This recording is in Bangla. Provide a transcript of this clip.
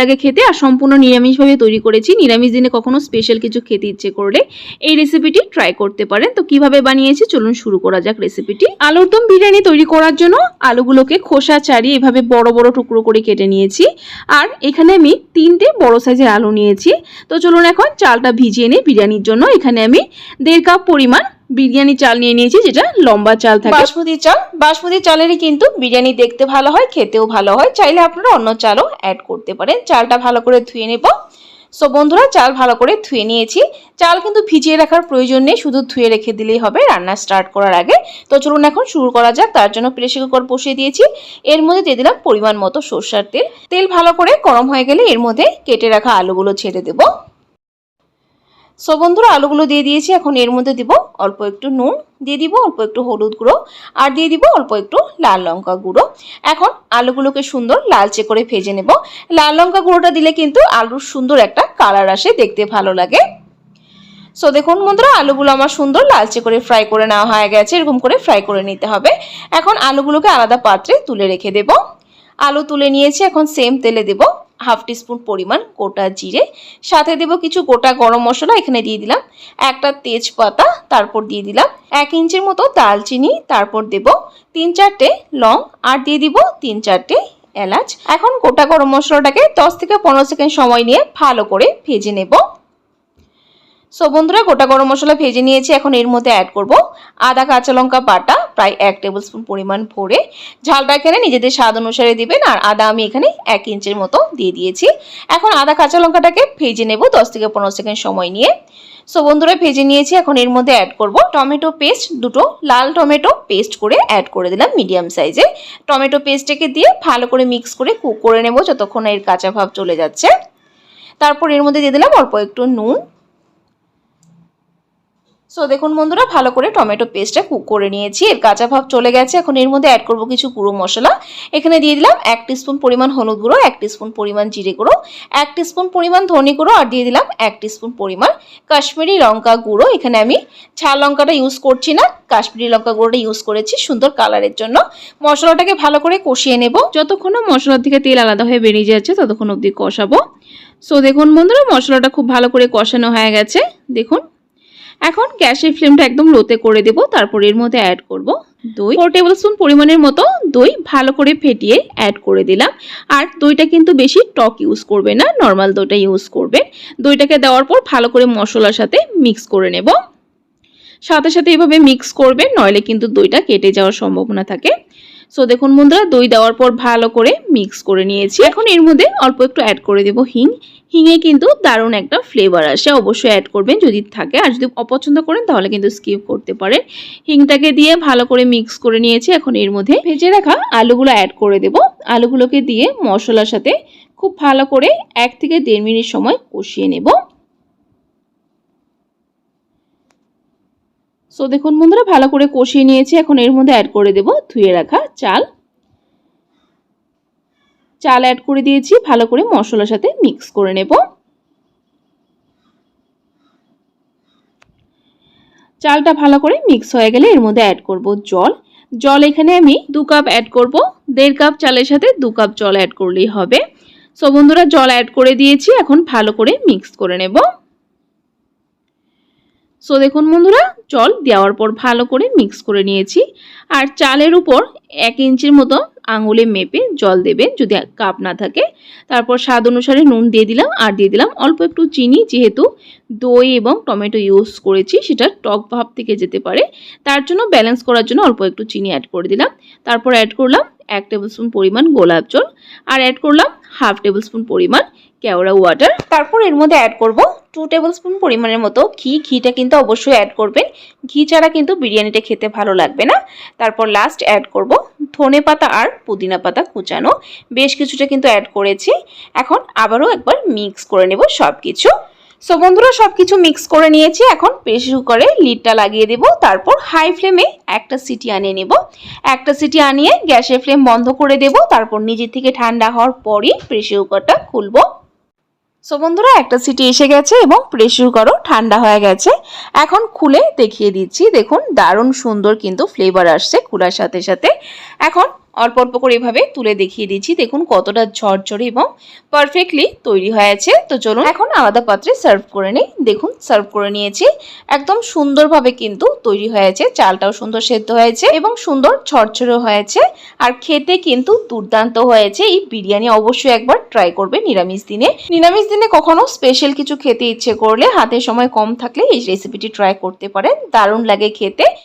লাগে খেতে আর সম্পূর্ণ নিরামিষভাবে তৈরি করেছি। নিরামিষ দিনে কখনো স্পেশাল কিছু খেতে ইচ্ছে করলে এই রেসিপিটি ট্রাই করতে পারেন। তো কীভাবে বানিয়েছি চলুন শুরু করা যাক রেসিপিটি আলুর দম বিরিয়ানি তৈরি করার জন্য আলুগুলোকে খোসা ছাড়িয়ে এভাবে বড় বড় টুকরো করে কেটে নিয়েছি। আর এখানে আমি তিনটে বড় সাইজের আলু নিয়েছি। তো চলুন এখন চালটা ভিজিয়ে নিই বিরিয়ানির জন্য। এখানে আমি দেড় কাপ পরিমাণ বিরিয়ানি চাল নিয়ে নিয়েছি, যেটা লম্বা চাল থাকে। বাসমতি চাল। বাসমতি চালেরই কিন্তু বিরিয়ানি দেখতে ভালো হয়, খেতেও ভালো হয়। চাইলে আপনারা অন্য চালও অ্যাড করতে পারেন। চালটা ভালো করে ধুয়ে নেব। সো বন্ধুরা, চাল ভালো করে ধুয়ে নিয়েছি। চাল কিন্তু ভিজিয়ে রাখার প্রয়োজন নেই, শুধু ধুয়ে রেখে দিলেই হবে, রান্না স্টার্ট করার আগে। তো চলুন এখন শুরু করা যাক। তার জন্য প্রেশার কুকার বসিয়ে দিয়েছি। এর মধ্যে দিয়ে দিলাম পরিমাণ মতো সর্ষার তেল। তেল ভালো করে গরম হয়ে গেলে এর মধ্যে কেটে রাখা আলুগুলো ছেড়ে দেবো। সো বন্ধুরা, আলুগুলো দিয়ে দিয়েছি। এখন এর মধ্যে দিব অল্প একটু নুন, দিয়ে দিব অল্প একটু হলুদ গুঁড়ো, আর দিয়ে দিব অল্প একটু লাল লঙ্কা গুঁড়ো। এখন আলুগুলোকে সুন্দর লালচে করে ভেজে নেব। লাল লঙ্কা গুঁড়োটা দিলে কিন্তু আলুর সুন্দর একটা কালার আসে, দেখতে ভালো লাগে। সো দেখুন বন্ধুরা, আলুগুলো আমার সুন্দর লালচে করে ফ্রাই করে নেওয়া হয়ে গেছে। এরকম করে ফ্রাই করে নিতে হবে। এখন আলুগুলোকে আলাদা পাত্রে তুলে রেখে দেব। আলু তুলে নিয়েছি, এখন সেম তেলে দেব। হাফ টিস্পুন পরিমাণ গোটা জিরে, সাথে দেব কিছু গোটা গরম মশলা, এখানে দিয়ে দিলাম একটা তেজপাতা, তারপর দিয়ে দিলাম এক ইঞ্চির মতো দালচিনি, তারপর দেব তিন চারটে লং, আর দিয়ে দিব তিন চারটে এলাচ। এখন গোটা গরম মশলাটাকে দশ থেকে পনেরো সেকেন্ড সময় নিয়ে ভালো করে ভেজে নেব। সো বন্ধুরা, গোটা গরম মশলা ভেজে নিয়েছি। এখন এর মধ্যে অ্যাড করব আদা, কাঁচা লঙ্কা বাটা, প্রায় এক টেবিল স্পুন পরিমাণ ভরে। ঝালটা এখানে নিজেদের স্বাদ অনুসারে দিবেন, আর আদা আমি এখানে এক ইঞ্চের মতো দিয়ে দিয়েছি। এখন আদা, কাঁচা লঙ্কাটাকে ভেজে নেব দশ থেকে পনেরো সেকেন্ড সময় নিয়ে। সো বন্ধুরা, ভেজে নিয়েছি। এখন এর মধ্যে অ্যাড করব টমেটো পেস্ট দুটো লাল টমেটো পেস্ট করে অ্যাড করে দিলাম মিডিয়াম সাইজে টমেটো পেস্টটাকে দিয়ে ভালো করে মিক্স করে কুক করে নেব, যতক্ষণ এর কাঁচা ভাব চলে যাচ্ছে। তারপর এর মধ্যে দিয়ে দিলাম অল্প একটু নুন। সো দেখুন বন্ধুরা, ভালো করে টমেটো পেস্টটা কুক করে নিয়েছি। এর কাঁচা ভাব চলে গেছে। এখন এর মধ্যে অ্যাড করব কিছু গুঁড়ো মশলা। এখানে দিয়ে দিলাম এক টিস্পুন পরিমাণ হলুদ গুঁড়ো, এক টিস্পুন পরিমাণ জিরে গুঁড়ো, এক টিস্পুন পরিমাণ ধনে গুঁড়ো আর দিয়ে দিলাম এক টিস্পুন পরিমাণ কাশ্মীরি লঙ্কা গুঁড়ো। এখানে আমি ছাল লঙ্কাটা ইউজ করছি না, কাশ্মীরি লঙ্কা গুঁড়োটা ইউজ করেছি সুন্দর কালারের জন্য। মশলাটাকে ভালো করে কষিয়ে নেব। যতক্ষণ মশলার থেকে তেল আলাদা হয়ে বেরিয়ে যাচ্ছে, ততক্ষণ অবধি কষাবো। সো দেখুন বন্ধুরা, মশলাটা খুব ভালো করে কষানো হয়ে গেছে। দেখুন এখন গ্যাসের ফ্লেমটা একদম লোতে করে দেব, তারপর এর মধ্যে অ্যাড করব দই। ফোর টেবিল স্পুন পরিমাণের মতো দই ভালো করে ফেটিয়ে অ্যাড করে দিলাম। আর দইটা কিন্তু বেশি টক ইউজ করবে না নর্মাল দইটা ইউজ করবে। দইটাকে দেওয়ার পর ভালো করে মশলার সাথে মিক্স করে নেব। সাথে সাথে এভাবে মিক্স করবে, নইলে কিন্তু দইটা কেটে যাওয়ার সম্ভাবনা থাকে। সো দেখুন বন্ধুরা, দই দেওয়ার পর ভালো করে মিক্স করে নিয়েছি। এখন এর মধ্যে অল্প একটু অ্যাড করে দেব হিং। হিঙে কিন্তু দারুণ একটা ফ্লেভার আসে। অবশ্যই অ্যাড করবেন যদি থাকে। আর যদি অপছন্দ করেন, তাহলে কিন্তু স্কিপ করতে পারেন। হিংটাকে দিয়ে ভালো করে মিক্স করে নিয়েছি। এখন এর মধ্যে ভেজে রাখা আলুগুলো অ্যাড করে দেব। আলুগুলোকে দিয়ে মশলার সাথে খুব ভালো করে এক থেকে দেড় মিনিট সময় কষিয়ে নেব। সো দেখুন বন্ধুরা, ভালো করে কষিয়ে নিয়েছি। এখন এর মধ্যে অ্যাড করে দেব ধুয়ে রাখা চাল। চাল অ্যাড করে দিয়েছি, ভালো করে মশলার সাথে মিক্স করে নেব। চালটা ভালো করে মিক্স হয়ে গেলে এর মধ্যে অ্যাড করব জল। জল এখানে আমি দু কাপ অ্যাড করব, দেড় কাপ চালের সাথে দু কাপ জল অ্যাড করলেই হবে। সো বন্ধুরা, জল অ্যাড করে দিয়েছি, এখন ভালো করে মিক্স করে নেব। সো দেখুন বন্ধুরা, জল দেওয়ার পর ভালো করে মিক্স করে নিয়েছি। আর চালের উপর এক ইঞ্চির মতো আঙুলে মেপে জল দেবেন যদি কাপ না থাকে। তারপর স্বাদ অনুসারে নুন দিয়ে দিলাম আর দিয়ে দিলাম অল্প একটু চিনি, যেহেতু দই এবং টমেটো ইউজ করেছি, সেটা টক ভাব থেকে যেতে পারে। তার জন্য ব্যালেন্স করার জন্য অল্প একটু চিনি অ্যাড করে দিলাম। তারপর অ্যাড করলাম এক টেবিল স্পুন পরিমাণ গোলাপ জল আর অ্যাড করলাম হাফ টেবিল স্পুন পরিমাণ কেওড়া ওয়াটার তারপর এর মধ্যে অ্যাড করব টু টেবিল স্পুন পরিমাণের মতো ঘি। ঘিটা কিন্তু অবশ্যই অ্যাড করবেন। ঘি ছাড়া কিন্তু বিরিয়ানিটা খেতে ভালো লাগবে না। তারপর লাস্ট অ্যাড করব ধনে পাতা আর পুদিনা পাতা কুচানো। বেশ কিছুটা কিন্তু অ্যাড করেছি। এখন আবারও একবার মিক্স করে নেব সব কিছু সো বন্ধুরা সব কিছু মিক্স করে নিয়েছি। এখন প্রেশার কুকারে লিডটা লাগিয়ে দেব। তারপর হাই ফ্লেমে একটা সিটি আনিয়ে নেব। একটা সিটি আনিয়ে গ্যাসের ফ্লেম বন্ধ করে দেব। তারপর নিজের থেকে ঠান্ডা হওয়ার পরই প্রেশার কুকারটা খুলবো। সো বন্ধুরা, একটা সিটি এসে গেছে এবং প্রেশার কুকারও ঠান্ডা হয়ে গেছে। এখন খুলে দেখিয়ে দিচ্ছি, দেখুন দারুণ সুন্দর কিন্তু ফ্লেভার আসছে খোলার সাথে সাথে। এখন অল্প অল্প করে এভাবে তুলে দেখিয়ে দিচ্ছি। দেখুন কতটা ঝরঝরে এবং পারফেক্টলি তৈরি হয়েছে। তো চলুন এখন আলাদা পাত্রে সার্ভ করে নিই। দেখুন সার্ভ করে নিয়েছি। একদম সুন্দরভাবে কিন্তু তৈরি হয়েছে। চালটাও সুন্দর সেদ্ধ হয়েছে এবং সুন্দর ঝরঝরে হয়েছে। আর খেতে কিন্তু দুর্দান্ত হয়েছে। এই বিরিয়ানি অবশ্যই একবার ট্রাই করবে নিরামিষ দিনে। নিরামিষ দিনে কখনো স্পেশাল কিছু খেতে ইচ্ছে করলে হাতে সময় কম থাকলে এই রেসিপিটি ট্রাই করতে পারেন। দারুণ লাগে খেতে।